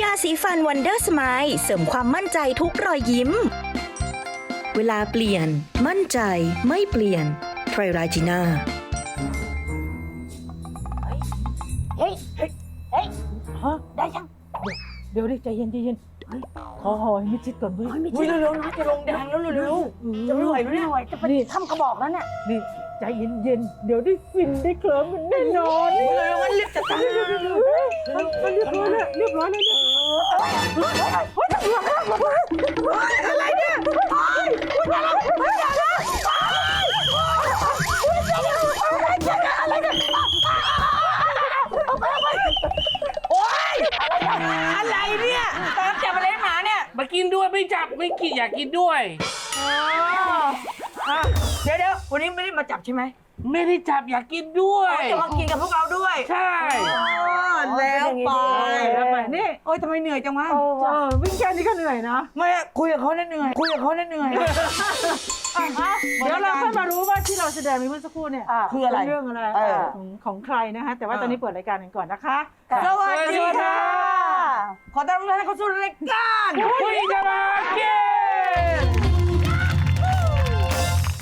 ยาสีฟันวันเดอร์สไมล์เสริมความมั่นใจทุกรอยยิ้ม เวลาเปลี่ยน มั่นใจไม่เปลี่ยนไทรราจีน่าเฮ้ย เฮ้ย เฮ้ย ฮะ ได้ยัง เดี๋ยวดิใจเย็นใจเย็นขอหอยมิดชิดก่อนเว้ยไม่ใช่เร็วๆนะจะลงแดงแล้วเร็วๆจะไม่ไหวแล้วเนี่ยไหวจะไปทำกระบอกแล้วเนี่ยนี่ใจเย็นเย็นๆ เดี๋ยวได้ฟินได้เคลิ้มมันแน่นอนเร็วๆมันรีบจะตายเร็วๆมันมันเรียบร้อยแล้ว อะไรเรียบร้อยแล้วเนี่ยอะไรเนี่ยตามจับอะไรหมาเนี่ย มากินด้วยไม่จับไม่กินอยากกินด้วย เดี๋ยวเดี๋ยววันนี้ไม่ได้มาจับใช่ไหม ไม่ได้จับอยากกินด้วย จะมากินกับพวกเราด้วยใช่ แล้วไปแล้วไปนี่โอ้ยทำไมเหนื่อยจังวะเออวิ่งแค่นี้ก็เหนื่อยนะไม่อะคุยกับเขาเนี่ยเหนื่อยคุยกับเขาเนี่ยเหนื่อยเดี๋ยวเราค่อยมารู้ว่าที่เราแสดงไปเมื่อสักครู่เนี่ยคืออะไรเป็นเรื่องอะไรเออของของใครนะคะแต่ว่าเออตอนนี้เปิดรายการกันก่อนนะคะสวัสดีค่ะขอต้อนรับทุกท่านเข้าสู่รายการคุยจะมากิน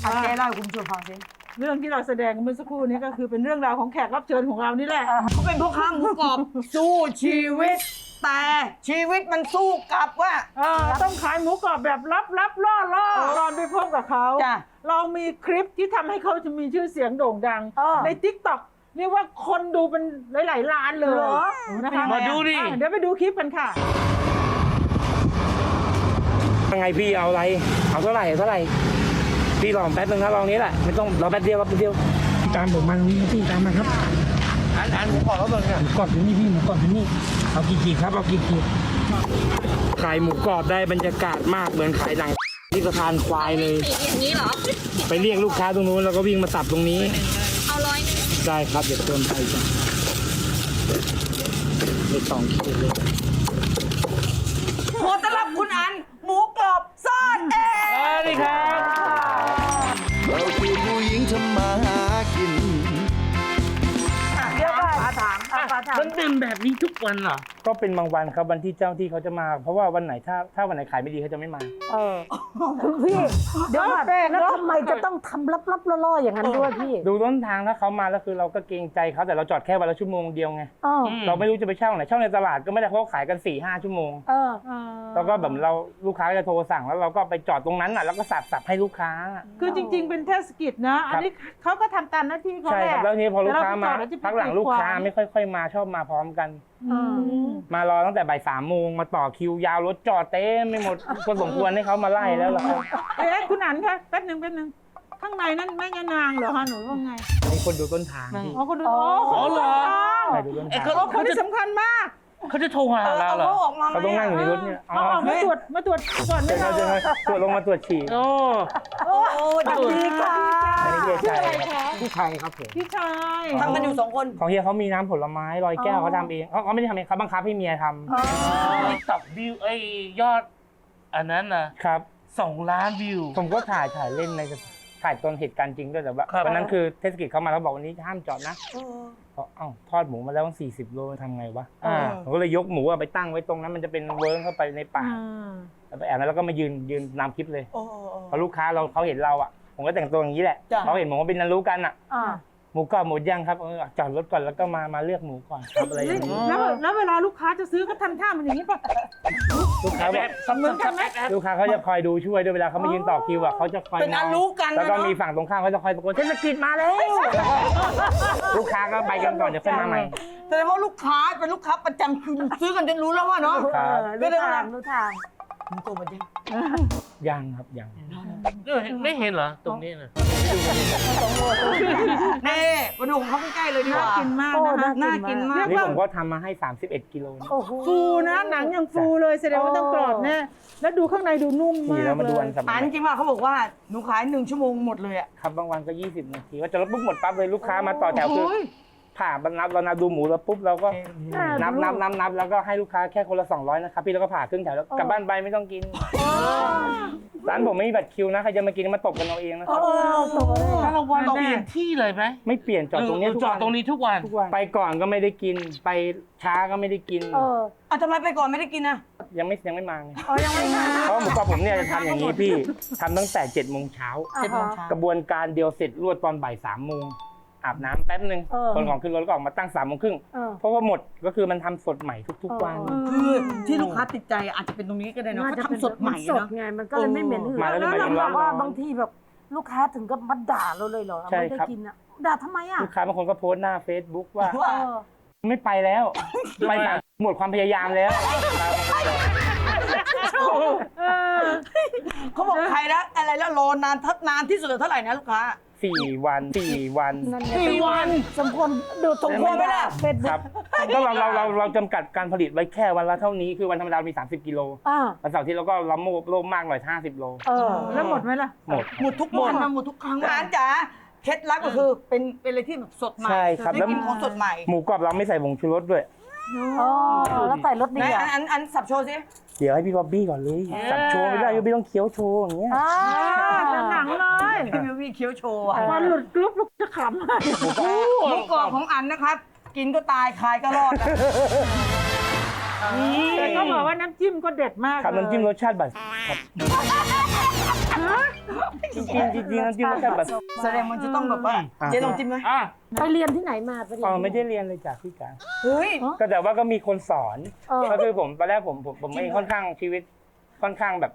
อะเจ๊เล่าให้คุณผู้ชมฟังสิ เรื่องที่เราแสดงกันเมื่อสักครู่นี้ก็คือเป็นเรื่องราวของแขกรับเชิญของเรานี่แหละ เขาเป็นพ่อค้าหมูกรอบ สู้ชีวิต แต่ชีวิตมันสู้กลับว่า เออต้องขายหมูกรอบแบบลับลับล่อล่อเออตอนไปพบกับเขา จ้ะเรามีคลิปที่ทำให้เขาจะมีชื่อเสียงโด่งดัง เออในทิกตอกเรียกว่าคนดูเป็นหลาย ๆ ล้านเลยเหรอนะคะมาดูดิ อะเดี๋ยวไปดูคลิปกันค่ะ ยังไงพี่เอาอะไร เอาเท่าไหร่เท่าไหร่ พี่ลองแป๊บนึงนะลองนี้แหละไม่ต้องรอแป๊บเดียวครับแป๊บเดียวตามผมมาตรงนี้นะพี่ตามมาครับอันอันผมขอแล้วเบิร์นหมูกรอบอยู่นี่พี่หมูกรอบอยู่นี่เอากี่ขีดครับเอากี่ขีดขายหมูกรอบได้บรรยากาศมากเหมือนขายหนังที่สะพานควายเลยอย่างนี้เหรอไปเรียกลูกค้าตรงนู้นแล้วก็วิ่งมาสับตรงนี้ เอาร้อยหนึงได้ครับเดี๋ยวเติมไปจ้ะไปสองขีดเลยขอต้อนรับคุณอัน หมูกรอบซ่อนเองสวัสดีครับ หา มอะฝาถามมันเป็นแบบนี้ทุกวันเหรอ ก็เป็นบางวันครับวันที่เจ้าที่เขาจะมา เพราะว่าวันไหนถ้าถ้าวันไหนขายไม่ดีเขาจะไม่มาพี่เดี๋ยวแปลกแล้วทำไมจะต้องทำลับๆล่อๆอย่างนั้นด้วยพี่ ดูต้นทางถ้าเขามาแล้วคือเราก็เกรงใจเขาแต่เราจอดแค่วันละชั่วโมงเดียวไงเราไม่รู้จะไปเช่าไหนเช่าในตลาดก็ไม่ได้เพราะเขาขายกัน4ี่ห้าชั่วโมงเออแล้วก็แบบเราลูกค้าจะโทรสั่งแล้วเราก็ไปจอดตรงนั้นน่ะแล้วก็สับสับให้ลูกค้า คือจริง ๆ เป็นเทศกิจนะ อันนี้เขาก็ทำตามหน้าที่เขาใช่แหคละรับแล้วทีนี้พอลูกค้ามาแต่เรไปจอดแวจะไปพักหลังลูกค้าไม่ค่อยๆมาชอบมาพร้อมกัน อืม มารอตั้งแต่บ่ายสามโมงมาต่อคิวยาวรถจอดเต็มไม่หมดคนสมควรให้เขามาไล่แล้วเหรอครับเอ๊ะคุณอันคะแป๊บหนึ่งแป๊บหนึ่งข้างในนั่นแม่ยานางเหรอคะหนูว่าไงมีคนดูต้นทางพี่อ๋อคุณดูโอ้อ๋อเหรอใช่ดูต้นเอ้ทายงเขาโอ้คนที่สำคัญมาก เขาจะโทรหาเออเราเอาเหรอเขาออกมาไหมเขาต้องนั่งอยู่ในรถเนี่ยอ๋อเอาออกมาตรวจมาตรวจก่อนไหมเดี๋ยวเราเขาจะตรวจลงมาตรวจฉี่โอ้ โอ้สวัสดีค่ะอันนี้เฮียชื่อชัยอะไรคะพี่ชัยครับผมพี่ชายทำกันอยู่สองคน ของเฮียเขามีน้ำผลไม้ลอยแก้วเขาทำเองเขาเขาไม่ได้ทำเองเขาบังคับให้เมียทำติ๊กต็อกวิวไอ้ยอด อันนั้นนะครับ สองล้านวิว ผมก็ถ่ายถ่ายเล่นในถ่ายตอนเหตุการณ์จริงด้วยแต่ว่าครับ วันนั้นคือเทศกิจเขามาแล้วบอกวันนี้ห้ามจอดนะบอ กเอ้าทอดหมูมาแล้วสี่สิบโลทำไงวะอ่า ผมก็เลยยกหมูอะไปตั้งไว้ตรงนั้น มันจะเป็นเวิร์กเข้าไปในป่าอ่าแล้วไปแอบแล้วก็มายืนยืนนำคลิปเลยโอ้ พอลูกค้าเราเขาเห็นเราอะ ผมก็แต่งตัวอย่างนี้แหละจ้ะ เขาเห็นผมว่าเป็นนันรู้กันอะ อ่า หมูกรอบหมดยังครับเออจอดรถก่อนแล้วก็มามาเลือกหมูก่อนครับอะไรอย่างนี้แล้วแล้วเวลาลูกค้าจะซื้อก็ทำท่ามันอย่างนี้ป่ะลูกค้าบแบอกบเหมือนกันไหม ลูกค้าเขาจะคอยดูช่วยด้วยเวลาเขามายืนต่อคิวอะเขาจะคอยเป็นอันมงรู้กันแล้วก็นะเนอะมีฝั่งตรงข้ามเขาจะคอยตะโกนเทศกิจมาแล้ว ลูกค้าก็ไปกันก่อนเดี๋ยวค่อยมาใหม่ แสดงว่าลูกค้าเป็นลูกค้าประจำคือซื้อกันจนรู้แล้วว่าเนาะ ครับก็ได้ว่ารู้ทาง มึงโตมาดิยังครับยัง ไม่เห็นเหรอ ตรงนี้นะเน่มาดูของเขาใกล้ๆเลยดีกน่าว่ากินมากนะคะน่ากินมาก นี่ผมก็ทำมาให้ 31 กิโลนะฟูนะหนังยังฟูเลยแสดงว่าต้องกรอบแน่แล้วดูข้างในดูนุ่มนี่มากแล้วมาดูเลอัยนสำอัคันญจริงว่าเขาบอกว่าหนูขายหนึ่งชั่วโมงหมดเลยอะ ครับบางวันก็ 20 นาทีว่าจะรถปุ๊บหมดปั๊บเลยลูกค้ามาต่อแถวคือโอ้ย ผ่าบรรนับเรานับดูหมูแล้วปุ๊บเราก็นับนับนับนับแล้วก็ให้ลูกค้าแค่คนละ200นะครับพี่แล้วก็ผ่าครึ่งแถวแล้วกลับบ้านไปไม่ต้องกินร้านผมไม่มีบัตรคิวนะใครจะมากินมาตบกันเอาเองนะครับถ้าเราวันเปลี่ยนที่เลยไหมไม่เปลี่ยนจอดตรงนี้เออทุกจอวัดนตรงนี้ทุกวันทุกวันไปก่อนก็ไม่ได้กิน ไปช้าก็ไม่ได้กินเอออะทำไมไปก่อนไม่ได้กินอะยังไม่ยังไม่มาไงอ๋อยังไม่มาเพราะว่าหมูกรอบผมเนี่ยจะทำอย่างนี้พี่ทำตั้งแต่7จ็ดโมงเช้าเจ็ดโมงเช้ากระบวนการเดียวเสร็จรวดตอนบ่ายสามโมง อาบน้ำแป๊บหนึ่งเออ คนของขึ้นรถแล้วก็ออกมาตั้งสามโมงครึ่งเออ เพราะว่าหมดก็คือมันทำสดใหม่ทุก ๆ วันคือที่ลูกค้าติดใจอาจจะเป็นตรงนี้ก็ได้เนอะเขาทำสดใหม่สดเนาะ ไงมันก็เลยไม่เหม็นหืนมาแล้วแล้วไม่เหม็เรานบอกว่าร้อนๆบางทีแบบลูกค้าถึงกับมาด่าเราเลยเหรอใช่ไม่ได้ครับ กินอะด่าทำไมอะลูกค้าบางคนก็โพสต์หน้า Facebook ว่า เออไม่ไปแล้ว ไปสามหมดความพยายามแล้ว เขาบอกใครนะอะไรแล้วรอนานทันานที่สุดเท่าไหร่นะลูกค้า สี่วันสี่วันนั่นไงสี่วันสมควรดูสมควรไหมล่ะเฟซคบุ๊รักบก็เราเราเราเราจำกัดการผลิตไว้แค่วันละเท่านี้คือวันธรรมดามี 30 กิโลอ่าวันเสาร์อาที่เราก็ล้ำโลภโลภมากหน่อย50โลเออแล้วหมดไหมล่ะ หมด หมดทุกวันมาหมดทุกครั้งร้านจ๋าเคล็ดลับก็คือเป็นเป็นอะไรที่แบบสดใหม่ใช่ครับได้แล้ว กินของสดใหม่ หมูกรอบเราไม่ใส่ผงชูรสด้วย อ๋อแล้วใส่รสดีไหนอะอันอันอันสับโชว์สิเดี๋ยวให้พี่บ๊อบบี้ก่อนเลยสับโชว์ไม่ได้พี่บ๊อบบี้ต้องเคี้ยวโชว์อย่างเงี้ยอ่าหนังเลยพี่วิววี่เคี้ยวโชว์อะมันหลุดกรุ๊ปลูกจะขำหมูกรอบของอันนะครับ กินก็ตายคายก็รอดนะแต่ก็บอกว่าน้ำจิ้มก็เด็ดมากครับเลยน้ำจิ้มรสชาติบัตรครับ จริงๆจริงๆน้ำจิ้มรสชาติบัตรแสดงมันจะต้องแบบว่าอะเจ๊ลองจิ้มไหมอะไปเรียนที่ไหนมาไปเรียนอ๋อที่หนไม่ได้เรียนเลยจากพี่จ๋าเฮ้ยก็แต่ว่าก็มีคนสอนเออก็คือผมตอนแรกผมผมผมไม่ค่อนข้างชีวิตค่อนข้างแบบ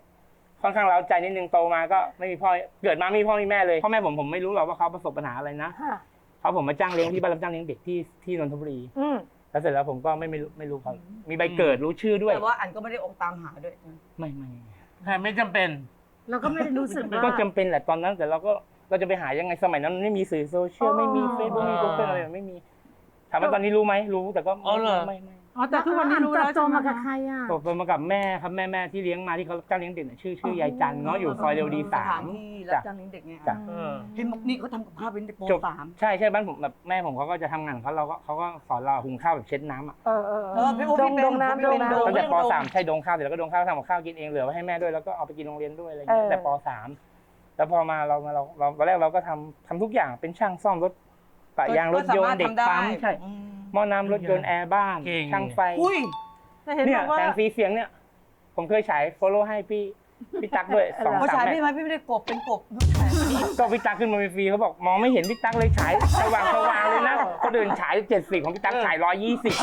ค่อนข้างเร้าใจนิดนึงโตมาก็ไม่มีพ่อเกิดมาไม่มีพ่อไม่มีแม่เลยพ่อแม่ผมผมไม่รู้หรอกว่าเขาประสบปัญหาอะไรนะค่ะเขาผมมาจ้างเลี้ยงที่บ้านรับจ้างเลี้ยงเด็กที่ที่นนทบุรีอืมแล้วเสร็จแล้วผมก็ไม่ไม่รู้ไม่รู้เขามีใบเกิดรู้ชื่อด้วยแต่ว่าอันก็ไม่ได้ออกตามหาด้วยไม่ไม่แต่ไม่จำเป็น เราก็ไม่ได้รู้สึกว่า ก็จำเป็นแหละตอนนั้น แต่เราก็เราจะไปหายังไงสมัยนั้นมันไม่มีสื่อโซเชียลอ๋อไม่มีเฟซบุ๊กไม่มีกูเกิลอะไรไม่มี ถามว่าตอนนี้รู้ไหมรู้แต่ก็อ๋อเหรอ ไม่ไม่ อ๋อแต่ทุกวันนี้รู้แล้วเติบโตใช่ไหมมากับคะใครอะโตมากับแม่ครับแม่แม่ที่เลี้ยงมาที่เขาจ้างเลี้ยงเด็กเนี่ยชื่อชื่อยายจันทร์เนาะอยู่ซอยเรวดีสสาถานมที่รัจ้ะบจ้างเลี้ยงเด็กไงจ้ะ เออ เห็นบอกนี่เขาทำกับข้าวเป็นเด็กปจบ สาม ใช่ใช่บ้านผมแบบแม่ผมเขาก็จะทำงานของเขาเราก็เขาก็สอนเราหุงข้าวแบบเช็ดน้ำอะเออเออเออพี่โอ๊คดพี่งเป็นดงน้ำดงพี่เป็น น้ำ ตั้งแต่โดปโดสามใช่ดงข้าวเสร็จแล้วก็ดงข้าวทำกับข้าวกินเองเหลือไว้ให้แม่ด้วยแล้วก็เอาไปกินโรงเรียนด้วยอะไรอย่างเงี้ยเออแต่ปสามแล้วพอมาเรามาเราเราตอนแรกเราก็ทำทำทุกอย่างเป็นช่างซ่อมรถปะยางรถยนต์เด็กปั๊มใช่ อืม หม้อน้ำรถยนต์แอร์บ้านเก่ง ช่างไฟอุ้ยแต่เห็นเนี่บยอกว่าแสงสีเสียงเนี่ย ผมเคยฉายโฟโล่ให้พี่พี่ตั๊กด้วยสองเขาสามฉายแมพี่ตไหมช์พี่ไม่ได้กบเป็นกบ ก็พี่ตั๊กขึ้นมาฟรีเขาบอกมองไม่เห็นพี่ตั๊กเลยฉายสว่างสว่างเลยนะคนอื่นฉายเจ็ดสิบของพี่ตั๊กฉายร้อยยี่สิบ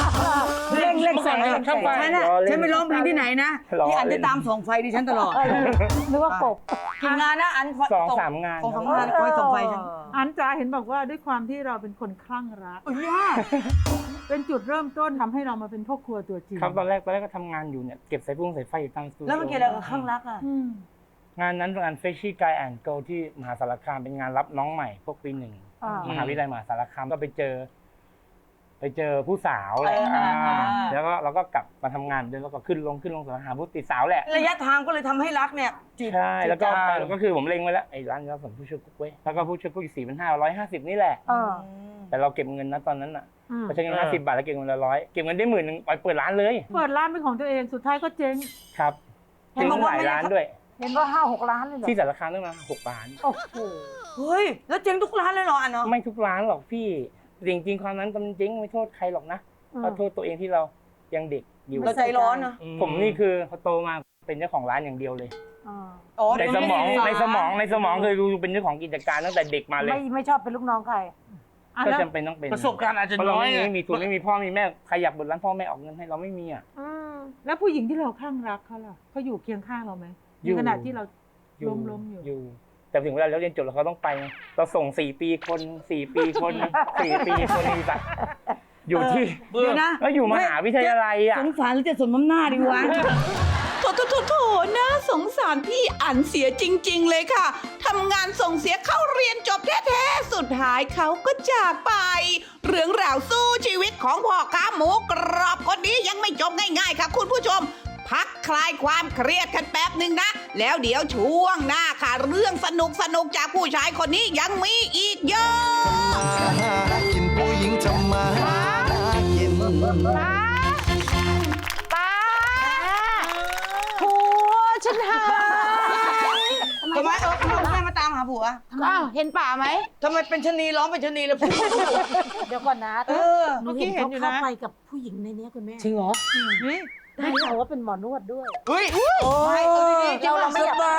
เร่งเร่งแสงเมื่อก่อนช่างไฟฉันน่ะล้อเล่นฉันไปร้องเพลงที่ไหนนะล้อที่อันจะตามส่องไฟดิฉันตลอดเออนึกว่ากบ กี่งานนะอันสองสามงานสองสามงานคอยส่องไฟฉันอันจ๋าเห็นบอกว่าด้วยความที่เราเป็นคนคลั่งรักอุ้ยย่าเป็นจุดเริ่มต้นทำให้เรามาเป็นพ่อครัวตัวจริงครับตอนแรกตอนแรกก็ทำงานอยู่เนี่ยเก็บสายพุ่งสายไฟอยู่ตามสตูดิโอแล้วมันเกี่ยวอะไรกับข้างรักอะ อืม งานนั้นเป็นงานเฟชชี่กายแอนด์โกที่มหาสารคามเป็นงานรับน้องใหม่พวกปีหนึ่งอ่ามหาวิทยาลัยมหาสารคามก็ไปเจอ ไปเจอผู้สาวแหละเอออ่าอ่าอ่า แล้วก็เราก็กลับมาทำงานเดินแล้วก็ขึ้นลงขึ้นลงหาผู้ติดสาวแหละ ระยะทางก็เลยทำให้รักเนี่ยจีบใช่ แล้วก็จีบกันก็คือผมเล็งไว้แล้วไอ้ร้านเราผลผู้ช่วยกุ๊กเว้ยแล้วก็ผู้ช่วยกุ๊กอีกสี่พันห้าร้อยห้าสิบนี่แหละ เออแต่เราเก็บเงินนะตอนนั้นอะอืมเราใช้เงินห้าสิบบาทแล้วเก็บเงินละร้อยเก็บเงินได้หมื่นหนึ่งปล่อยเปิดร้านเลยเปิดร้านเป็นของตัวเองสุดท้ายก็เจ๊งครับเห็นถึงบอกว่าหลายไม่ได้ ร้านด้วย เห็นว่าห้าหกล้านเลยเหรอที่สารคามตั้งมาหกล้าน โอ้โหเฮ้ย แล้วเจ๊งทุกร้านเลยเหรออันเนาะไม่ทุกร้านหรอกพี่จริงๆความนั้นตอนจริงไม่โทษใครหรอกนะอืมก็โทษตัวเองที่เรายังเด็กอยู่ เราใจร้อนเนาะผมนี่คือพอโตมาเป็นเจ้าของร้านอย่างเดียวเลย อ่าอ๋อในสมองเดี๋ยวในนี้สมองในสมองเคยรู้เป็นเจ้าของกิจการตั้งแต่เด็กมาเลย ไม่ไม่ชอบเป็นลูกน้องใครอะก็แล้วจำเป็นต้องเป็นประสบการณ์อาจจะเพราะเราน้อยไม่ไงไม่มีทุนไม่มีพ่อมีแม่ใครอยากเปิดร้านพ่อแม่ออกเงินให้เราไม่มีอะ อืมแล้วผู้หญิงที่เราคลั่งรักเขาล่ะเขาอยู่เคียงข้างเราไหมอยู่ ในขณะที่เราล้มล้มอยู่ อยู่ แต่ถึงเวลาเราเรียนจบแล้วเขาต้องไปไงเราส่งสี่ปีคนสี่ปีคนสี่ปีคนนี่แบบอยู่ที่เดี๋ยวนะก็อยู่มหาวิทยาลัยอะสงสารหรือจะสมน้ำหน้าดีวะโถโถโถโถน่าสงสารพี่อันเสียจริง ๆ เลยค่ะ ทำงานส่งเสียเข้าเรียนจบแท้ๆ สุดท้ายเขาก็จากไป เรื่องราวสู้ชีวิตของพ่อค้าหมูกรอบคนนี้ยังไม่จบง่าย ๆ ค่ะคุณผู้ชม พักคลายความเครียดกันแป๊บหนึ่งนะ แล้วเดี๋ยวช่วงหน้าค่ะ เรื่องสนุกสนุกจากผู้ชายคนนี้ยังมีอีกเยอะกินผู้หญิงทำไมากินป้าผัวฉันหายทำไมเออทำไมมาตามหาผัวอ้าวเห็นป่าไหมทำไมเป็นชนีร้องเป็นชนีแล้วผัวเดี๋ยวก่อนนะเออกี้เห็นเขาเข้าไปกับผู้หญิงในนี้คุณแม่จริงเหรอ ได้ข่าวว่าเป็นหมอนวดด้วยเฮ้ยไม่เอาดีๆเราเราไม่อยากบา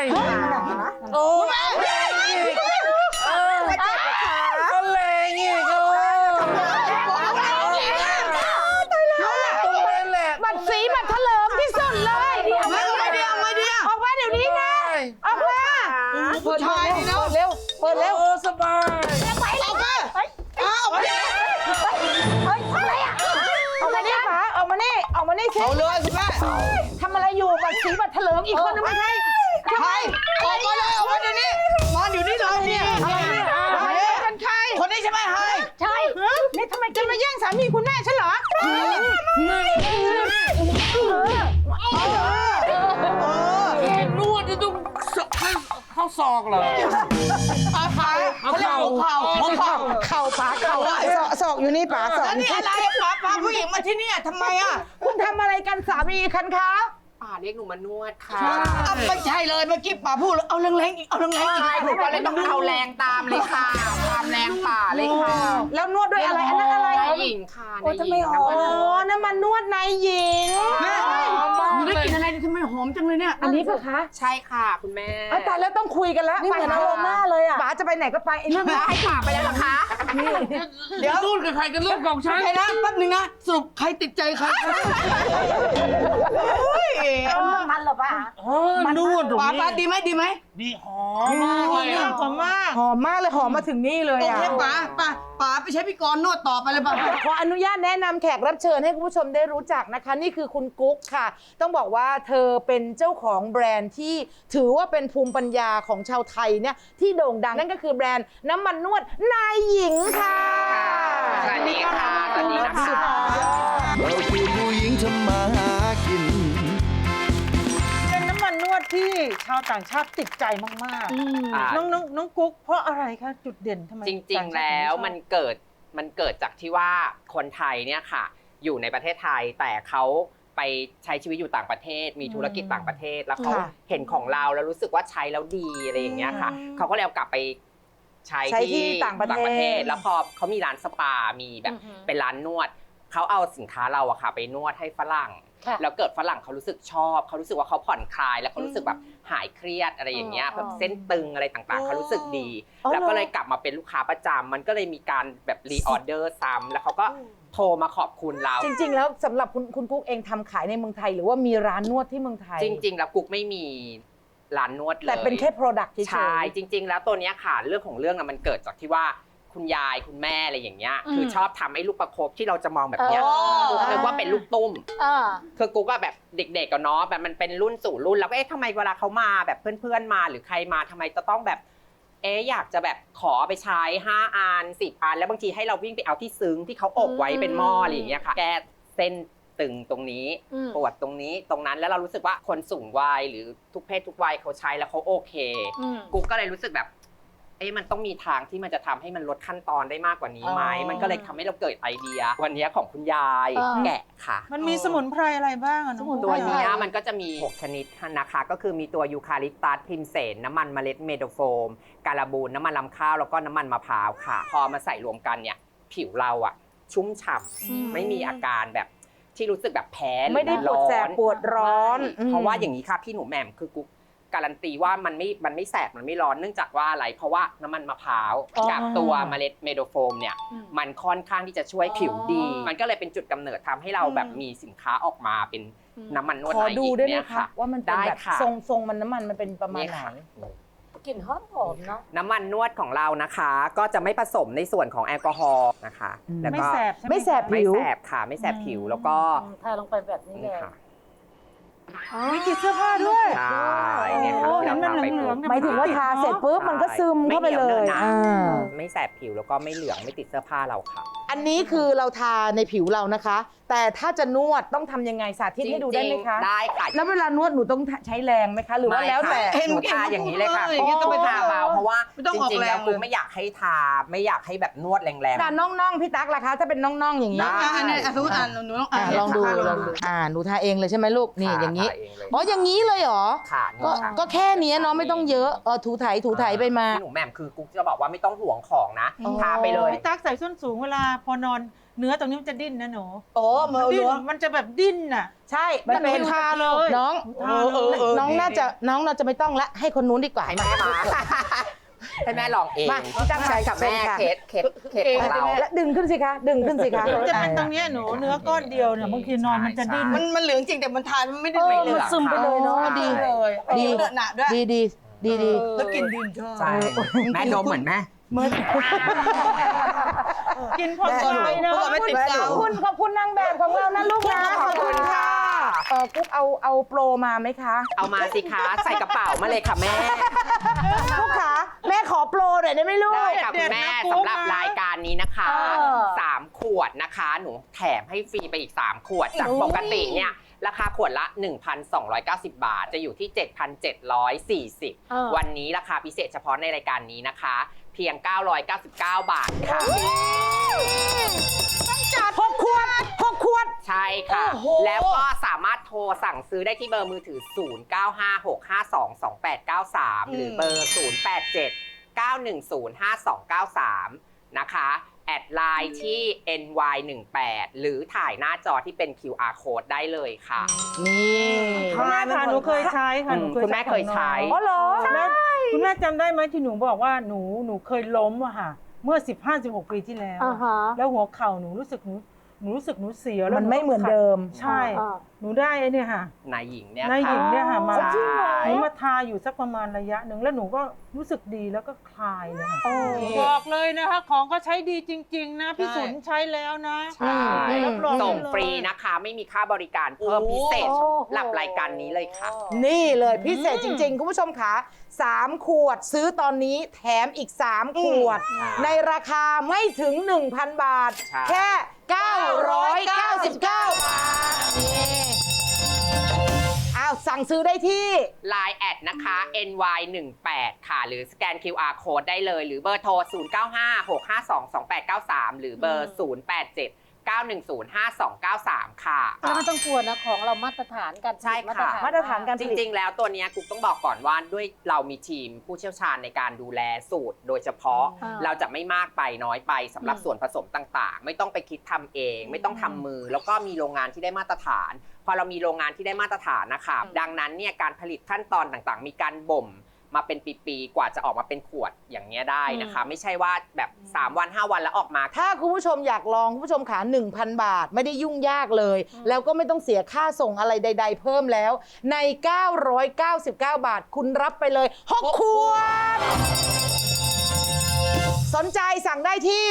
ยโอ้ยก็แรงอีกอะตรงนั้นแหละบัตรสีบัตรเถลิมที่สุดเลยไม่เอาไม่ดีเอาไม่ดีออกมาเดี๋ยวนี้นะออกมาผู้ชายนี่เนาะเร็วเปิดเร็วโอ้สบายเอาไปเอาไปเฮ้ยอะไร มานี่ออกมานี่สิเอาเลยคุณแม่ทำอะไรอยู่บัตรสีบัตรเถลิมอีกคนนึงไม่ใช่ใครออกมาเลยออกมาเดี๋ยวนี้นอนอยู่นี่เลยเนี่ยอะไรเนี่ยเฮ้ยเป็นใครคนนี้ใช่ไหมเฮ้ยใช่นี่ทำไมจะมาแย่งสามีคุณแม่ฉันเหรอแค่นวดจะต้องเข้าซอกเหรออาขา เอาเขาเรียกเข่าหัวเข่าหัวเข่าเข่าป๋าเข่าศอกศอกอยู่นี่ป๋าศอกแล้วนี่อะไรป๋าป๋าผู้หญิงมาที่เนี่ยทำไมอะคุณทำอะไรกันสามีคันคะป่าเรียกหนูมานวดค่ะอะไม่ใช่เลยเมื่อกี้ป๋าพูดแล้วเอาแรงๆอีกเอาแรงๆอีกใช่หนูก็เลยต้องเอาแรงตามเลยค่ะความแรงป่าเลยค่ะแล้วนวดด้วยอะไรอันนั้นอะไรนายหญิงค่ะโอ้นายหทำไมญิงหอน้ำมันมน้ำมันนวดนายหญิงแม่หนูได้กินอะไรทำไม หอมจังเลยเนี่ย อันนี้ปะคะใช่ค่ะคุณแม่เอาแต่แล้วต้องคุยกันแล้วนี่เหมือนอารมาเลยอะป๋าจะไปไหนก็ไปไอ้เรื่องแล้วให้ป่าไปแล้วเหรอคะ เดี๋ยวนู่นกับใครกันเรื่องของฉันใครนะแป๊บนึงนะสรุปใครติดใจใครเฮ้ยมันเหรอป๋าเออนวดตรงป๋านี้ป๋าดีไหมดีไหม ดีหอมมากเลยอะหอมมากหอมมากเลยหอมมาถึงนี่เลยโออะเคป๋าป๋าป๋าไปใช้พี่กรณ์นวดต่อไปเลยป๋า ขออนุญาตแนะนำแขกรับเชิญให้คุณผู้ชมได้รู้จักนะคะ นี่คือคุณกุ๊กค่ะ ต้องบอกว่าเธอเป็นเจ้าของแบรนด์ที่ถือว่าเป็นภูมิปัญญาของชาวไทยเนี่ยที่โด่งดังนั่นก็คือแบรนด์น้ำมันนวดนายหญิงค่ะสวัสดีค่ะสวัสดีนะคะ เราคือผู้หญิงทำมาหา ที่ชาวต่างชาติติดใจมากอ่า ๆ น้องน้องน้องกุ๊กเพราะอะไรคะจุดเด่นทำไมจริง ๆ แล้วมันเกิดมันเกิดจากที่ว่าคนไทยเนี่ยค่ะ อยู่ในประเทศไทยแต่เขาไปใช้ชีวิตอยู่ต่างประเทศ มีธุรกิจต่างประเทศแล้วเขาค่ะเห็นของเราแล้วรู้สึกว่าใช้แล้วดีอะไรอย่างเงี้ยค่ะเขาก็เลยเอากลับไปใช้ใช้ที่ที่ต่างประเทศ แล้วพอเขามีร้านสปา มีแบบอือฮึเป็นร้านนวดเขาเอาสินค้าเราอะค่ะ ไปนวดให้ฝรั่ง ค่ะ แล้วเกิดฝรั่งเขารู้สึกชอบเขารู้สึกว่าเขาผ่อนคลาย แล้วเขารู้สึกแบบหายเครียดอะไรอย่างเงี้ยอ๋อแบบเส้นตึงอะไรต่างๆเขารู้สึกดี อ๋อแล้วก็เลยเหรอกลับมาเป็นลูกค้าประจำมันก็เลยมีการแบบรีออเดอร์ซ้ำแล้วเขาก็โทรมาขอบคุณเรา จริง ๆ แล้วสำหรับคุณคุณกุ๊กเองทำขายในเมืองไทย หรือว่ามีร้านนวดที่เมืองไทยจริง ๆ แล้วกุ๊กไม่มีร้านนวดเลย แต่เป็นแค่ Product เฉยๆ ใช่จริง ๆ แล้วตัวเนี้ยค่ะเรื่องของเรื่องอะมันเกิดจากที่ว่า คุณยายคุณแม่อะไรอย่างเงี้ยอืมคือชอบทำให้ลูกประคบที่เราจะมองแบบเนี้ยอ๋อกุ๊กนึกว่าเป็นลูกตุ้มอ่าคือกูก็แบบเด็กๆก็เนาะแบบมันเป็นรุ่นสู่รุ่น แล้วก็เอ๊ะทำไมเวลาเขามาแบบเพื่อนๆมาหรือใครมาทำไมจะต้องแบบ เอ๊ะอยากจะแบบขอเอาไปใช้5อัน10อันแล้วบางทีให้เราวิ่งไปเอาที่ซึ้งที่เขาอบไว้เป็นหม้ออะไรอย่างเงี้ยค่ะ แก้เส้นตึงตรงนี้ อืม ปวดตรงนี้ตรงนั้นแล้วเรารู้สึกว่าคนสูงวัยหรือทุกเพศทุกวัยเขาใช้แล้วเขาโอเค อืม กูก็เลยรู้สึกแบบ เอ๊ะมันต้องมีทางที่มันจะทำให้มันลดขั้นตอนได้มากกว่านี้ไหมอ๋อมันก็เลยทำให้เราเกิดไอเดีย วันนี้ของคุณยายเออ แกะค่ะ มันมีสมุนไพรอะไรบ้างอะน้องกุ๊กตัวเนี้ยไทยมันก็จะมี 6 ชนิดนะคะ ก็คือมีตัวยูคาลิปตัสพิมเสน น้ำมันเมล็ดเมโดโฟม การาบูนน้ำมันลำข้าว แล้วก็น้ำมันมะพร้าวค่ะ พอมาใส่รวมกันเนี่ย ผิวเราอะชุ่มฉ่ำไม่มีอาการแบบที่รู้สึกแบบแพ้หรือไม่ได้ปวดแสบร้อนปวดร้อนไม่อืม เพราะว่าอย่างนี้ค่ะพี่หนูแหม่มคือกุ๊ก การันตีว่ามันไม่มันไม่แสบมันไม่ร้อนเนื่องจากว่าอะไรเพราะว่าน้ำมันมะพร้าวอ๋อกับตัวเมล็ดเมโดโฟมเนี่ยอืมมันค่อนข้างที่จะช่วยผิวดี อ๋อมันก็เลยเป็นจุดกำเนิดทำให้เราแบบมีสินค้าออกมาเป็นน้ำมันนวดขอไนดูท์ได้ไหมเนี่ยคะ ค่ะ ว่ามันเป็นได้แบบค่ะ ทรงทรงมันน้ำมันมันเป็นประมาณนี่ไหน ค่ะ กลิ่นหอมหอมเนาะ น้ำมันนวดของเรานะคะ ก็จะไม่ผสมในส่วนของแอลกอฮอล์นะคะ อืม แล้วไม่ก็แสบใช่ไหมไม่แสบไม่ผิวแสบค่ะ ไม่แสบผิวแล้วก็ ทาลงไปแบบนี้นี่เลย ค่ะ มีติดเสื้อผ้าด้วย ใช่เนี่ยค่ะโอ้ที่เห็นมันทาไปเหลืองๆหมายถึงว่าทาเสร็จปุ๊บมันก็ซึมเข้าไปเลยไม่หนียวเนอะอ่า ไม่แสบผิวแล้วก็ไม่เหลืองไม่ติดเสื้อผ้าเราค่ะ อันนี้คือเราทาในผิวเรานะคะแต่ถ้าจะนวดต้องทำยังไงสาธิตให้ดูได้ไหมคะได้ค่ะแล้วเวลานวดหนูต้องใช้แรงไหมคะหรือว่าไม่แล้วค่ะแต่หนูทาอย่างนี้เลยค่ะอย่างนี้ต้องไปทาเบาเพราะว่าไม่ต้องจออกริงๆแรงแล้วกูเลยไม่อยากให้ทาไม่อยากให้แบบนวดแรงแต่น้องๆพี่ตั๊กล่ะคะถ้าเป็นน้องๆอย่างนี้ได้อันนี้อะสมมติอ่านหนูลองอะอ่านลองดูทาลองดูอ่าหนูทาเองเลยใช่ไหมลูกๆนี่ค่ะอย่างนี้ทเเลยอ๋ออย่างนี้เลยเหรอค่ะก็นี่ค่ะก็แค่นี้เนาะไม่ต้องเยอะเออถูไถถูไถไปมาพี่หนูแหม่มคือกูจะบอกว่าไม่ต้องห่วงของนะอ๋อทาไปเลยพี่ตั๊กใส่ส้นสูงเวลาพอนอน เนื้อตรงนี้มันจะดิ้นนะหนูโอ้มาดิ้นเนื้อมันจะแบบดิ้นน่ะ ใช่มันเป็นทาเลย น้องทาเลยน้องน่าจะน้องน่าจะไม่ต้องละให้คนนู้นดีกว่าให้แม่มาให้แม่ลองเองมาพี่ตั้งใจใช่กับแม่เชิญค่ะเคสเคสเคสของเราแล้วดึงขึ้นสิคะดึงขึ้นสิคะจะเป็นตรงเนี้ยหนูเนื้อก้อนเดียวเนี่ยบางทีนอนมันจะดิ้นใช่มันมันเหลืองจริงแต่มันทานมันไม่ได้เออไม่เหลืมันองซึมไปเลยเนาะดีเลยดีเนื้อหนาด้วยดีดีดีดีแล้วกินดินชอบใช่แม่ดมเหมือนแม่ กินพอใจนะเมื่อก่อนไม่ติดขกาอบวคุณขอบคุณนางแบบของเรานะลูกนะขอบคุณค่ะ เออกุ๊กเอาเอาโปรมาไหมคะเอามาสิคะใส่กระเป๋ามาเลยค่ะแม่ลูกขาแม่ขอโปรหน่อยได้ไหมลูก ได้ค่ะคุณแม่สำหรับรายการนี้นะคะเออสามขวดนะคะ หนูแถมให้ฟรีไปอีก 3 ขวด จากปกติเนี่ย ราคาขวดละ 1,290 บาท จะอยู่ที่ 7,740วันนี้ราคาพิเศษเฉพาะในรายการนี้นะคะ เพียง 999 บาทค่ะหกขวดหกขวด ใช่ค่ะ โอ้โห แล้วก็สามารถโทรสั่งซื้อได้ที่เบอร์มือถือ 0956522893 หรือเบอร์ 087-910-5293 นะคะ แอดไลน์ที่ ny18 หรือถ่ายหน้าจอที่เป็น QR code ได้เลยค่ะ นี่คุณแม่ค่ะหนูเคยใช้ค่ะหนูคุณแม่เคยใช้ อ๋อเหรอ แล้วคุณแม่จำได้ไหมที่หนูบอกว่าหนูหนูเคยล้มอะค่ะ เมื่อ 15 16 ปีที่แล้วแล้วหัวเข่าหนูรู้สึกหนู หนูรู้สึกหนูเสียวแล้วมันไม่เหมือนเดิม ใช่หนูได้ไอ้เนี่ยค่ะ นายหญิงเนี่ยนายหญิงเนี่ยค่ะมาใช่หนูมาทาอยู่สักประมาณระยะหนึ่งแล้วหนูก็รู้สึกดีแล้วก็คลายเลยค่ะ บอกเลยนะคะ ของก็ใช้ดีจริง ๆ นะพี่ใช่สุนใช้แล้วนะ ใช่รับรอง ส่งได้เลยฟรีนะคะ ไม่มีค่าบริการเพิ่มพิเศษสำหรับรายการนี้เลยค่ะ นี่เลยพิเศษจริง ๆ คุณผู้ชมคะ3ขวดซื้อตอนนี้แถมอีก 3 ขวดใช่ในราคาไม่ถึง 1,000 บาท ใช่ แค่ 999 บาทนี่อ้าว สั่งซื้อได้ที่ Line แอดนะคะ ny18 ค่ะ หรือสแกน QR code ได้เลย หรือเบอร์โทร 0956522893 หรือเบอร์ 087 9105293 ค่ะ แล้วไม่ต้องกลัวนะของเรามาตรฐานการผลิตใช่ค่ะ มาตรฐานการผจลิต ริง ๆ แล้วตัวเนี้ยกุ๊กต้องบอกก่อนว่าด้วยเรามีทีมผู้เชี่ยวชาญในการดูแลสูตร โดยเฉพาะอ่าเราจะไม่มากไปน้อยไปสำหรับอืม ส่วนผสมต่างๆ ไม่ต้องไปคิดทำเอง ไม่ต้องทำมือ แล้วก็มีโรงงานที่ได้มาตรฐาน พอเรามีโรงงานที่ได้มาตรฐานนะคะดังนั้นเนี่ยการผลิตขั้นตอนต่างๆ มีการบ่ม มาเป็นปีๆ กว่าจะออกมาเป็นขวดอย่างเงี้ยได้นะคะ ไม่ใช่ว่าแบบ 3 วัน 5 วันแล้วออกมา ถ้าคุณผู้ชมอยากลองคุณผู้ชมขา1,000 บาท ไม่ได้ยุ่งยากเลย แล้วก็ไม่ต้องเสียค่าส่งอะไรใด ๆ เพิ่มแล้ว ใน 999 บาท คุณรับไปเลย6ขวด สนใจสั่งได้ที่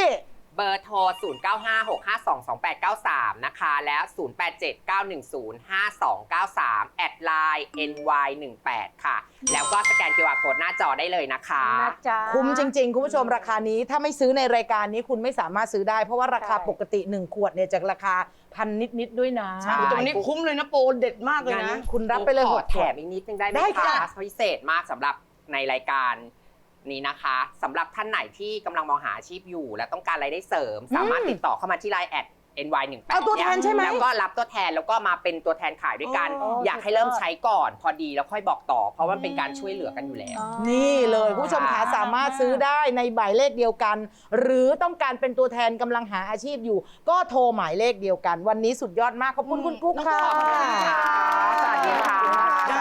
เบอร์โทร 0956522893 นะคะ แล้ว 0879105293 แอดไลน์ ny18 ค่ะ แล้วก็สแกน QR code หน้าจอได้เลยนะคะ นะจ๊ะ คุ้มจริง ๆ คุณผู้ชมราคานี้ถ้าไม่ซื้อในรายการนี้คุณไม่สามารถซื้อได้ เพราะว่าราคาใช่ ปกติ 1 ขวดเนี่ยจากราคาพันนิด ๆ ด้วยนะ ใช่ตรงนี้คุ้มเลยนะโปรเด็ดมากเลยงั้นะคุณรับไปเลยขหอกแถมอีกนิดนึงได้ไหมได้คะค่ะพิเศษมากสำหรับในรายการ นี้นะคะสำหรับท่านไหนที่กำลังมองหาอาชีพอยู่ และต้องการรายได้เสริม สามารถติดต่อเข้ามาที่ไลน์แอด ny18 เอาตัวแทนใช่ไหมแล้วก็รับตัวแทนแล้วก็มาเป็นตัวแทนขายด้วยกัน อ๋ออ อยากให้เริ่มใช้ก่อน พอดีแล้วค่อยบอกต่อ เพราะว่ามันเป็นการช่วยเหลือกันอยู่แล้ว นี่เลยคุณผู้ชมขาสามารถซื้อได้ในหมายเลขเดียวกัน หรือต้องการเป็นตัวแทนกำลังหาอาชีพอยู่ ก็โทรหมายเลขเดียวกัน วันนี้สุดยอดมาก ขอบคุณคุณกุ๊กค่ะ ขอบคุณค่ะสวัสดีค่ะจ้า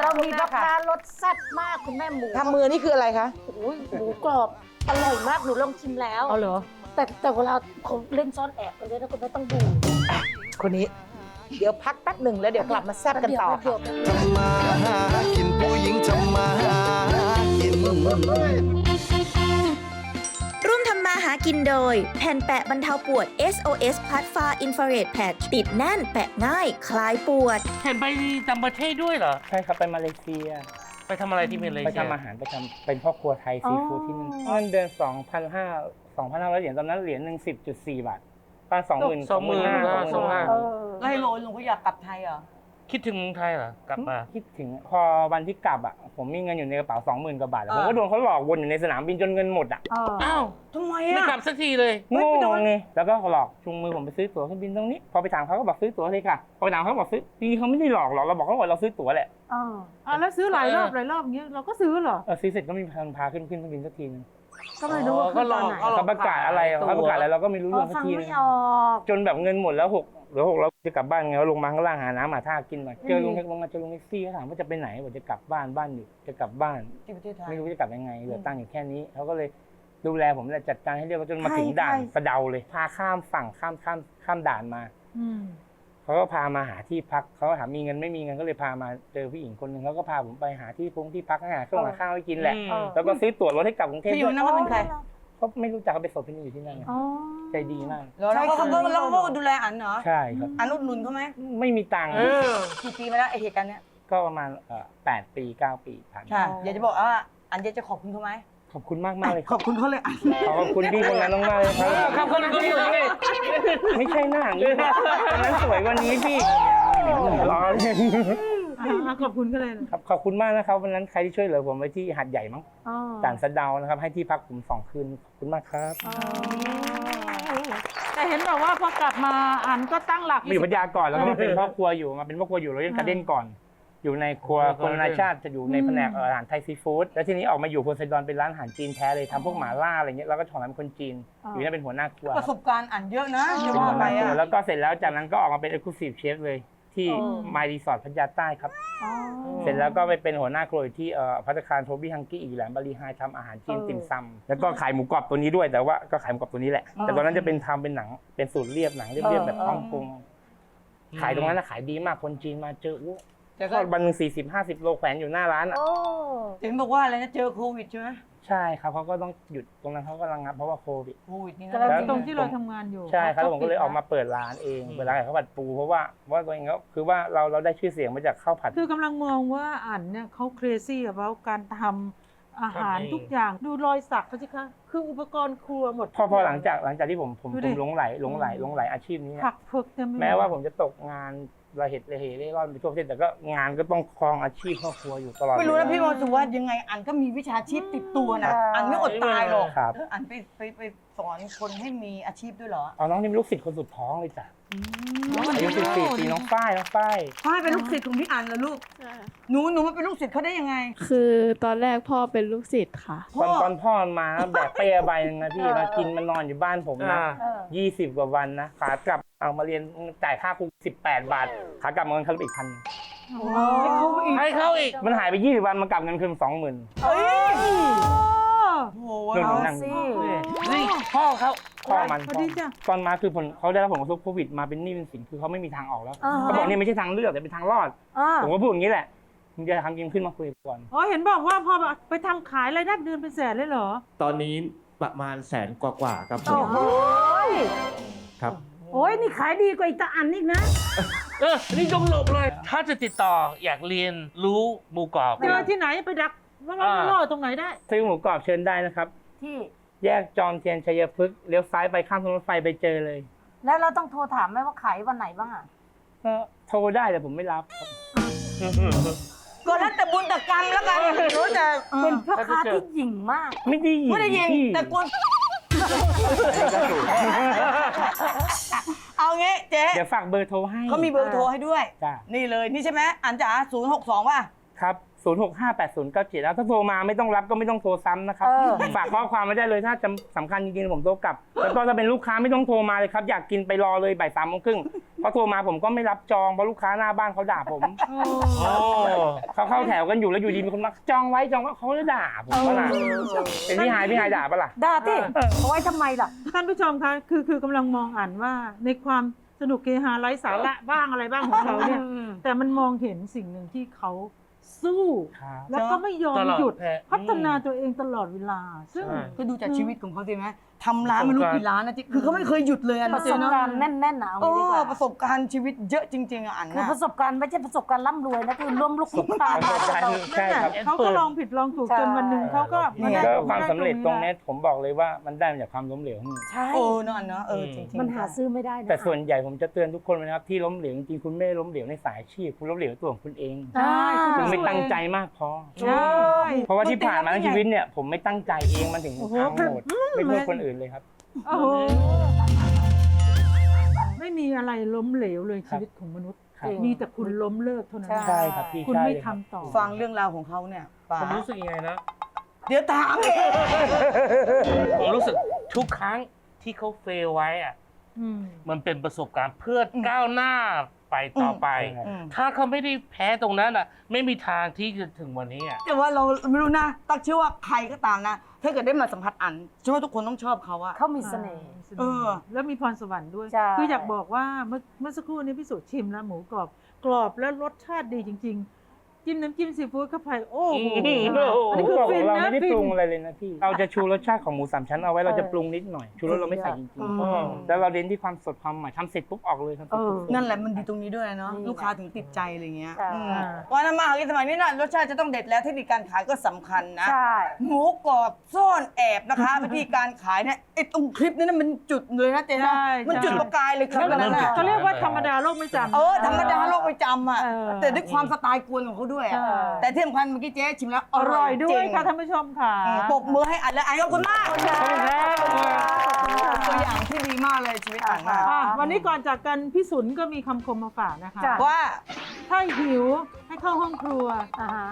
เรามีราคารสแซ่บมากคุณแม่หมูทำมือนี่คืออะไรคะ โอ้ยหมูกรอบ อร่อยมาก หนูลองชิมแล้ว เอาเหรอ แต่แต่เวลาเขาเล่นซ่อนแอบกันเลยนะคุณแม่ต้องดูคนนี้ เดี๋ยวพักแป๊บหนึ่งแล้วเดี๋ยวกลับมาแซ่บกันต่อเดี๋ยวค่ะเดี๋ยวทำมาหากินผู้หญิงทำมาหากิน ร่วมทำมาหากินโดย แผ่นแปะบรรเทาปวด SOS พัดฟ้าอินฟราเรดแพดติดแน่นแปะง่ายคลายปวด เห็นไปต่างประเทศด้วยเหรอ ใช่ครับ ไปมาเลเซีย ไปทำอะไรที่เมเลไปเซียทำอาหารไปทำเป็นพ่อครัวไทยซีฟู้ดที่นั่นเงินเดือน 2,500 2,500เหรียญตอนนั้นเหรียญหนึ่ง10.4บาทตอน20,000สองหมื่นห้าสองห้าแล้วให้โรยลุงก็อยากกลับไทยเหรอ คิดถึงเมืองไทยเหรอกลับมา คิดถึงพอวันที่กลับอะผมมีเงินอยู่ในกระเป๋า20,000กว่าบาทอะผมก็โดนเขาหลอกวนอยู่ในสนามบินจนเงินหมดอะอ้าวทำไมไม่อะกลับสักทีเลยโง่ไงแล้วก็หลอกจูงมือผมไปซื้อตั๋วเครื่องบินตรงนี้ พอไปถามเขาก็บอกซื้อตั๋วเลยค่ะพอไปถามเขาบอกซื้อจริงๆเขาไม่ได้หลอกหรอกเราบอกเขาว่าเราซื้อตั๋วแหละอ่าแล้วซื้อหลายรอบเออหลายรอบอย่างเงี้ยเราก็ซื้อเหรอ เออซื้อเสร็จก็ไมมีคนพาขึ้นขึ้นเครื่องบินสักทีนึง ก็ไม่รู้ว่าขึ้นตอนไหนก็หลอกเขาประกาศอะไรเขาประกาศอะไรเราก็ไม่รู้เรื่องสักทีนึงจนแบบเงินหมดแล้วหกเหลือหกเราจะกลับบ้านไงเราลงมาข้างล่างหาน้ำหาท่ากินหน่อยเจอลุงแท็กลงมาเจอลุงแท็กซี่เขาถามว่าจะไปไหนบอกจะกลับบ้านบ้านอยู่จะกลับบ้าน ที่ประเทศไทย ไม่รู้จะกลับยังไงเหลือตังค์อยู่แค่นี้เขาก็เลยดูแลผมแหละจัดการให้เรียบร้อยจนมาถึงด่านสะเดาเลย พาข้ามฝั่งข้ามข้ามข้ามด่านมา อืม เขาก็พามาหาที่พักเขาก็ถามมีเงินไม่มีเงินก็เลยพามาเจอผู้หญิงคนหนึ่งเขาก็พาผมไปหาที่พงที่พักหาเครื่องหาข้าวให้กินแหละ อืม แล้วก็ซื้อตั๋วรถให้กลับกรุงเทพที่อยู่ด้วยนั่นเขาเป็นใครเขาไม่รู้จักเขาไปสอบที่นี่อยู่ที่นั่นไงอ๋อใจดีมากแล้วเขาเขาก็แล้วเขาก็ดูแลอันเหรอใช่ครับ อันอุดหนุนเขาไหมไม่มีตังค์เออ กี่ปีมาแล้วไอเหตุการณ์เนี้ยก็ประมาณเอ่อแปดปีเก้าปีผ่านมา ค่ะอยากจะบอกว่าอันเดียจะขอบคุณเขาไหม ขอบคุณมากมากๆเลยคขรัอบบคุณเขาเลยอันขอบคุณพี่คนนั้นมากๆเลยครับขอบคุณเขาอยู่นี่ไม่ใช่หน้าอย่างนี้คนนั้นสวยกว่านี้พี่รอเล่นอ่าขอบคุณก็เลยนะครับขอบคุณมากนะครับวันนั้นใครที่ช่วยเหลือผมไว้ที่หัดใหญ่มั้งอ๋อด่านสะเดานะครับ ให้ที่พักผมสองคืนขอบคุณมากครับอ๋อแต่เห็นบอกว่าพอกลับมาอันก็ตั้งหลัก มาอยู่พัทยาก่อนแล้วก็มาเป็นพ่อครัวอยู่มาเป็นพ่อครัวอยู่โรยัลการ์เด้นก่อน อยู่ในครัวครัวคนนานาชาติจะอยู่ในแผนกเอ่ออาหารไทยซีฟู้ดแล้วทีนี้ออกมาอยู่โพไซดอนเป็นร้านอาหารจีนแท้เลยทำพวกหมาล่าอะไรเงี้ยแล้วก็ถอนเป็นคนจีนอยู่นั่นเป็นหัวหน้าครัวคปรับระสบการณ์อันเยอะนะจะเป็นว่าหัวหไปน้าครัวอะแล้วก็เสร็จแล้วจากนั้นก็ออกมาเป็นเอ็กซ์คลูซีฟเชฟเลยที่มายรีสอร์ทพัทยาใต้ครับ อ๋อ เสร็จแล้วก็ไปเป็นหัวหน้าครัวอยู่ที่เอ่อพัตตาคารโทบี้ฮังกี้อีกแหลมบาลีไฮทำอาหารจีนเออ ติ่มซำแล้วก็ขายหมูกรอบตัวนี้ด้วยแต่ว่าก็ขายหมูกรอบตัวนี้แหละแต่ตอนนั้นจะเป็นทำเป็นหนังเป็นสูตรเรียบหนังเรียบๆแบบฮ่องกงขายตรงนั้นนะขายดีมากคนจีนมาเจออู้ แต่ทก็อดวันหนึ่งสี่สิบห้าสิบโลแขวนอยู่หน้าร้านอะเห็นบอกว่าอะไรนะเจอโควิดใช่ไหมใช่ครับเขาก็ต้องหยุดตรงนั้นเขาก็ระงับเพราะว่าโควิด โควิดนี่แต่นะเราแล้วตรงที่เราทำงานอยู่ใช่ครับแล้วผมก็เลยออกมาปิดเปิดร้านเองเปิดร้านขายข้าวผัดปูเพราะว่าเพราะว่าตัวเองก็คือว่าเราเราได้ชื่อเสียงมาจากข้าวผัด คือกำลังมองว่าอันเนี่ยเขาเครซี่กับว่าการทำอาหารทำเอง ทุกอย่างดูรอยสักเขาสิคะคืออุปกรณ์ครัวหมด พอพอหลังจากหลังจากที่ผมผมดูผดิมหลงไหลหลงไหลหลงไหลอาชีพนี้เนี่ยผักเผือกเต็มไปหดแม้ว่าผมจะตกงาน ระเหตุระเหเร่ร่อนไปทั่วประเทศแต่ก็งานก็ต้องครองอาชีพครอบครัวอยู่ตลอดไม่รู้นะเวลาพี่มอสุว่ายังไงอันก็มีวิชาชีพติดตัวนะอันไม่อดตายหรอกครับอันไปไปไปสอนคนให้มีอาชีพด้วยเหรอเอาน้องนี่เป็นลูกศิษย์คนสุดท้องเลยจ้ะอายุสิบสี่ปีน้องฝ้ายน้องฝ้ายฝ้ายเป็นลูกศิษย์ของพี่อันเหรอลูกหนูหนูมาเป็นลูกศิษย์เขาได้ยังไง คือตอนแรกพ่อเป็นลูกศิษย์ค่ะตอนตอนพ่อมาแบกเป้ใบหนึงนะพี่มากินมานอนอยู่บ้านผมนะอ่ายี่สิบกว่าวันนะขากลับ เอามาเรียนจ่ายค่าครูสิบแปดบาทขากลับมาเงินคืนอีกพันให้เขาอีกมันหายไปยี่สิบวันมากลับเงินคืนสองหมื่นเฮ้ยโอ้โหหนึ่งนั่งนี่พ่อเขาพ่อมันสวัสดีจ้ะตอนมาคือผลเขาได้รับผลกระทบโควิดมาเป็นหนี้เป็นสินคือเขาไม่มีทางออกแล้วเขาบอกนี่ไม่ใช่ทางเลือกแต่เป็นทางรอดผมก็พูดอย่างนี้แหละมึงจะทำกินขึ้นมาคุยก่อนอ๋อเห็นบอกว่าพอไปทำขายรายได้เดือนเป็นแสนเลยเหรอ ตอนนี้ประมาณแสนกว่าๆครับผมครับ โอ้ยนี่ขายดีกว่าอีตาอันอีกนะเออนี่ยงหลบเลย ถ้าจะติดต่ออยากเรียนรู้หมูกรอบ เจอที่ไหนไปดักว่าเราอ่าล่อตรงไหนได้ ซื้อหมูกรอบเชิญได้นะครับ ที่ แยกจอมเทียนชัยพฤกษ์เลี้ยวซ้ายไปข้ามถนนรถไฟไปเจอเลย แล้วเราต้องโทรถามไหมว่าขายวันไหนบ้างอะก็โทรได้แต่ผมไม่รับครับก็แล้วแต่บุญแต่กรรมแล้วกันรู้แต่เออเป็นพ่อค้าที่หยิ่งมาก ไม่ได้ยินไม่ได้ยินพี่แต่กลัว เอางี้เจ๊เดี๋ยวฝากเบอร์โทรให้เขามีเบอร์โทรให้ด้วย จ้ะ นี่เลยนี่ใช่ไหมอันจ๋าศูนย์หกสองป่ะ ครับ 0 6 5 8 0 9 7แล้วถ้าโทรมาไม่ต้องรับก็ไม่ต้องโทรซ้ำนะครับ เออ ฝากข้อความไว้ได้เลยถ้าจำสำคัญจริงๆผมโทรกลับ แล้วก็ถ้าเป็นลูกค้าไม่ต้องโทรมาเลยครับอยากกินไปรอเลยบ่ายสามโมงครึ่งเพราะโทรมาผมก็ไม่รับจองเพราะลูกค้าหน้าบ้านเขาด่าผมโอ้เขาเข้าแถวกันอยู่แล้วอยู่ดีมีคนมาจองไว้จองไว่าเขาจะด่าผมก็ล่ะเป็นพี่หายพี่หายด่าปะล่ะ ด่าที่เอาไว้ทำไมล่ะ ท่านผู้ชมคะคือคือกำลังมองอ่านว่าในความสนุกเกฮาไร้สาระบ้างอะไรบ้างของเขาเนี่ย แต่มันมองเห็นสิ่งหนึ่งที่เขา สู้ ครับแล้วก็ไม่ยอมตลอดหยุด แพ้ พัฒนาตัวเองตลอดเวลา ซึ่ง ใช่ ก็ดูจากชีวิตของเขาสิไหมทำร้านไม่รู้กี่ร้านนะจิ๊กคือเขาไม่เคยหยุดเลยอะประสบการณ์แน่นๆหนาวโอ้ดีกว่าประสบการณ์ชีวิตเยอะจริง ๆอะอันคือนะ ประสบการณ์ไม่ใช่ประสบการณ์ร่ำรวยนะคือร่วมลูกคุกตามประสบการณ์ ใช่ครับ เขาก็ลองผิดลองถูกใช่ จนวันหนึ่งเขาก็มาได้ก็ความสำเร็จตรงนี้เนี้ยผมบอกเลยว่ามันได้มาจากความล้มเหลวของหนูใช่โอ้เนอะอันเนอะเออจริงๆมันหาซื้อไม่ได้นะแต่ส่วนใหญ่ผมจะเตือนทุกคนเลยนะครับที่ล้มเหลวจริงๆคุณไม่ได้ล้มเหลวในสายอาชีพคุณล้มเหลวในตัวของคุณเอง ใช่คุณไม่ตั้งใจมากพอ ใช่ เพราะว่าที่ผ่านมาทั้งชีวิตเนี่ยผมไม่ตั้งใจเองมันถึงโอ้โหพังหมดไม่โทษคนอื่นเลยครับ โอ้โหไม่มีอะไรล้มเหลวเลยชีวิตของมนุษย์ ครับ มีแต่คุณล้มเลิกเท่านั้น ใช่ครับพี่คุณใช่ไม่เลยครับทำต่อ ฟังเรื่องราวของเขาเนี่ยป๋าผมรู้สึกยังไงนะ เดี๋ยวถามเองผมรู้สึกทุกครั้งที่เขาเฟลไว้อะอืม มันเป็นประสบการณ์เพื่อก้าวหน้า ไปต่อไป อืม ถ้าเขาไม่ได้แพ้ตรงนั้นอะ ไม่มีทางที่จะถึงวันนี้อะ แต่ว่าเราไม่รู้นะตักเชื่อว่าใครก็ตามนะ ถ้าเกิดได้มาสัมผัสอันเชื่อว่าทุกคนต้องชอบเขาอะ เขามีเสน่ห์ เออ แล้วมีพรสวรรค์ด้วย ใช่ คืออยากบอกว่าเมื่อเมื่อสักครู่นี้พี่สุชิมแล้วหมูกรอบ กรอบแล้วรสชาติดีจริง ๆ จิ้มน้ำจิ้มซีฟู้ดเข้าไปโอ้โหอืมอันหมูนี้คืกอรอบขฟิอนงเรานะไม่ได้ฟิปรุงนอะไรเลยนะพี่ เราจะชูรสชาติของหมูสามชั้นเอาไว้เราจะปรุงนิดหน่อย ชูรสเราไม่ใส่จริงอืมๆแล้วเราเน้นที่ความสดความใหม่ทำเสร็จปุ๊บออกเลยครับ เออ นั่นแหละมันดีตรงนี้ด้วยเนาะนี่ลูกค้าถึงติดใจอะไรเงี้ยใช่ อืมวันนั้นมาหากินสมัยนี้นะรสชาติจะต้องเด็ดแล้วเทคนิคการขายก็สำคัญนะ ใช่ หมูกรอบซ่อนแอบนะคะ วิธีการขายเนี่ยไอ้ตรงคลิปนี้นะมันจุดเลยนะเจ๊นะใช่มันจุดประกายเลยคลิปแล้วนั้นเริ่มจุดน่ะเขาเรียกว่าธรรมดาโลกไม่จำ เออธรรมดาโลกประจำอะเออ แต่ด้วยความสไตล์กวนของเขาด้วยอะใช่ แต่ที่สำคัญเมื่อกี้เจ๊ชิมแล้วออร่ร่ออยยด้จวริยงค่ะท่านผู้ชมค่ะอืมปรบมือให้อันและอันขอบคุณมากขอบคุณครับ ตัวอย่างที่ดีมากเลยชีวิตอ่านมาอะวันนี้ก่อนจากกันพี่สุนก็มีคำคมมาฝากนะคะ จ้ะ ว่า ถ้าหิวให้เข้าห้องครัว อ่าฮะ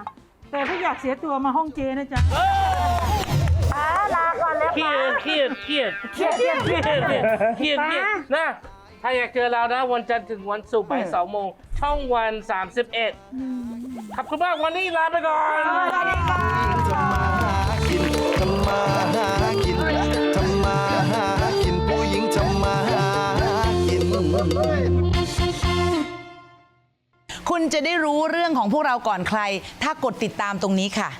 แต่ถ้าอยากเสียตัวมาห้องเจนะจ๊ะอ่าลาก่อนแล้วเครีค่ะยดเครียดเครียดเครียดเครียดเครียดเครียดเครียดเครียดนะ ถ้าอยากเจอเรานะ วันจันทร์ถึงวันศุกร์บ่ายสองโมงช่องวัน 31ขอบคุณมากวันนี้ลาไปก่อน ทำมาหากินทำมาหากินทำมาหากินผู้หญิงทำมาหากิน คุณจะได้รู้เรื่องของพวกเราก่อนใคร ถ้ากดติดตามตรงนี้ค่ะ